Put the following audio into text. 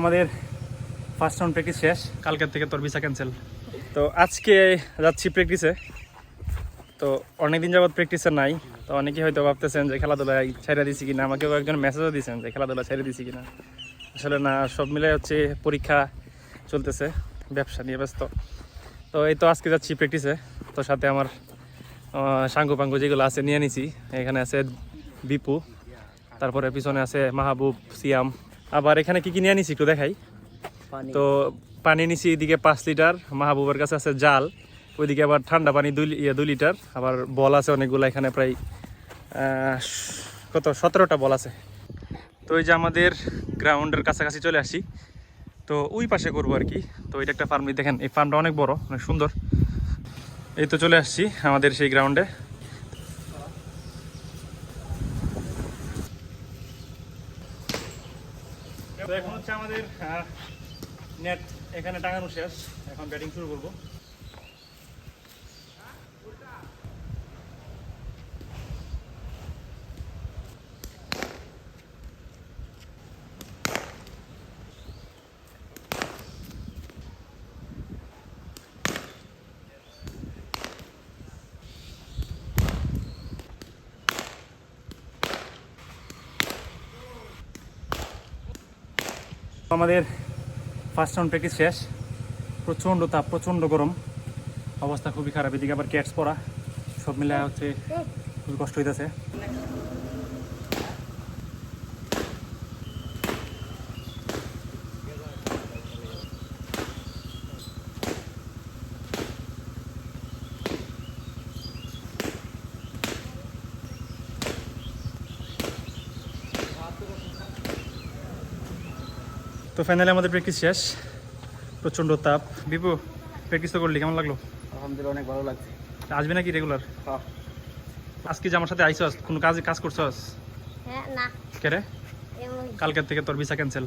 আমাদের first round practice শেষ। কালকের থেকে তোর ভিসা ক্যান্সেল তো আজকে যাচ্ছি প্র্যাকটিসে তো অনেকদিন যাবত প্র্যাকটিসে নাই। তো অনেকেই হয়তো ভাবতেছেন যে খেলাধুলা ছেড়ে দিছি কিনা। আমাকেও একজন মেসেজও দিয়েছেন যে খেলাধুলা ছেড়ে দিছি কিনা। আসলে না সব মিলে হচ্ছে পরীক্ষা চলতেছে ব্যবসা নিয়ে ব্যস্ত। তো এই তো আজকে যাচ্ছি প্র্যাকটিসে তো সাথে আমার সাঙ্গু পাঙ্গু যেগুলো আছে নিয়ে নিছি। এখানে আছে বিপু তারপরে পিছনে আছে মাহবুব সিয়াম। আবার এখানে কি কি নিয়ে নিছি একটু দেখাই। তো পানি নিছি এদিকে পাঁচ লিটার মাহবুবের কাছে আছে জাল ওইদিকে আবার ঠান্ডা পানি দুই ইয়ে দুই লিটার আবার বল আছে অনেকগুলো এখানে প্রায় কত সতেরোটা বল আছে। তো এই যে আমাদের গ্রাউন্ডের কাছাকাছি চলে আসি তো ওই পাশে করব আর কি। তো এটা একটা ফার্ম দেখেন এই ফার্মটা অনেক বড় অনেক সুন্দর। এই তো চলে আসছি আমাদের সেই গ্রাউন্ডে। এখন হচ্ছে আমাদের নেট এখানে টাঙানো শেষ। এখন ব্যাটিং শুরু করব। আমাদের ফার্স্ট রাউন্ড প্র্যাকটিস শেষ। প্রচণ্ড তাপ, প্রচণ্ড গরম। অবস্থা খুবই খারাপ। এদিকে আবার ক্যাটস পড়া। সব মিলে হচ্ছে খুবই কষ্ট হইতেছে। তো ফাইনালি আমাদের প্র্যাকটিস শেষ। প্রচণ্ড তাপ। বিপু প্র্যাকটিস তো করলি কেমন লাগল? আলহামদুলিল্লাহ অনেক ভালো লাগছে। আসবি নাকি রেগুলার হ্যাঁ। আজকে যে আমার সাথে আইসস কোনো কাজে কাজ করছ হ্যাঁ না। কে রে? কালকের থেকে তোর ভিসা ক্যান্সেল